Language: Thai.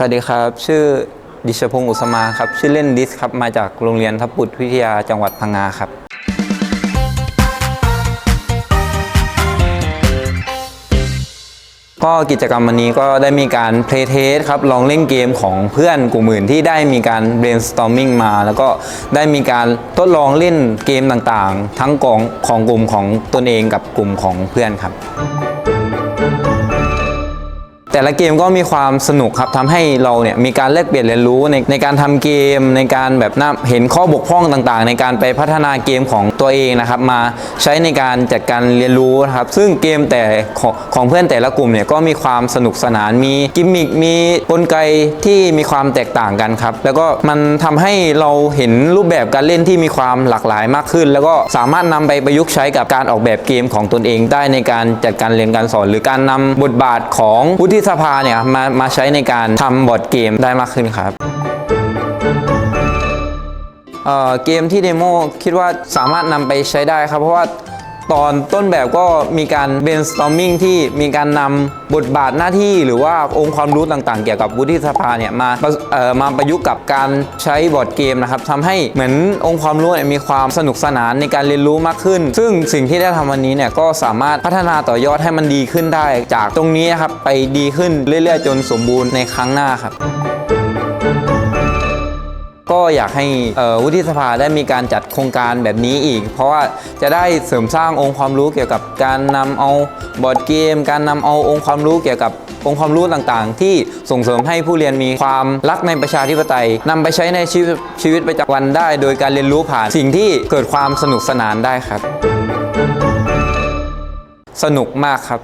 สวัสดีครับ ชื่อดิชพงศ์อุสมาครับ ชื่อเล่นดิสครับ มาจากโรงเรียนทับปุตวิทยาจังหวัดพังงาครับ ก็กิจกรรมวันนี้ก็ได้มีการ play test ครับ ลองเล่นเกมของเพื่อนกลุ่มอื่นที่ได้มีการ brainstorming มา แล้วก็ได้มีการทดลองเล่นเกมต่างๆ ทั้งของของกลุ่มของตนเองกับกลุ่มของเพื่อนครับ แต่ละเกมก็มีความสนุกครับทำให้เราเนี่ยมีการแลกเปลี่ยนเรียนรู้ในในการทำเกม ในการแบบน่าเห็นข้อบกพร่องต่างๆ ในการไปพัฒนาเกมของตัวเองนะครับมาใช้ในการจัดการเรียนรู้นะครับซึ่งเกมแต่ของของเพื่อนแต่ละกลุ่มเนี่ยก็มีความสนุกสนานมีกิมมิคมีกลไกที่มีความแตกต่างกันครับแล้วก็มันทำให้เราเห็นรูปแบบการเล่นที่มีความหลากหลายมากขึ้น แล้วก็สามารถนำไปประยุกต์ใช้กับการออกแบบเกมของตนเองได้ในการจัดการเรียนการสอน หรือการนำบทบาทของวุที่สภาเนี่ยมามาใช้ในการทำบอร์ดเกมได้มากขึ้นครับเเกมที่เดโมคิดว่าสามารถนำไปใช้ได้ครับ เพราะว่า ตอนต้นแบบก็มีการ brainstorming ที่มีการนำบทบาทหน้าที่ หรือว่าองค์ความรู้ต่างๆ เกี่ยวกับวุฒิสภาเนี่ยมาเอ่อมาประยุกต์กับการใช้บอร์ดเกมนะครับทำให้เหมือนองค์ความรู้เนี่ยมีความสนุกสนานในการเรียนรู้มากขึ้น ซึ่งสิ่งที่ได้ทำวันนี้เนี่ยก็สามารถพัฒนาต่อยอดให้มันดีขึ้นได้ จากตรงนี้ครับไปดีขึ้นเรื่อยๆ จนสมบูรณ์ในครั้งหน้าครับ ก็อยากให้วุฒิสภาได้มีการจัดโครงการแบบนี้อีก เพราะว่าจะได้เสริมสร้างองค์ความรู้เกี่ยวกับการนำเอาบอร์ดเกม การนำเอาองค์ความรู้เกี่ยวกับองค์ความรู้ต่างๆ ที่ส่งเสริมให้ผู้เรียนมีความรักในประชาธิปไตยนำไปใช้ในชีวิตชีวิตประจำวันได้ โดยการเรียนรู้ผ่านสิ่งที่เกิดความสนุกสนานได้ครับ สนุกมากครับ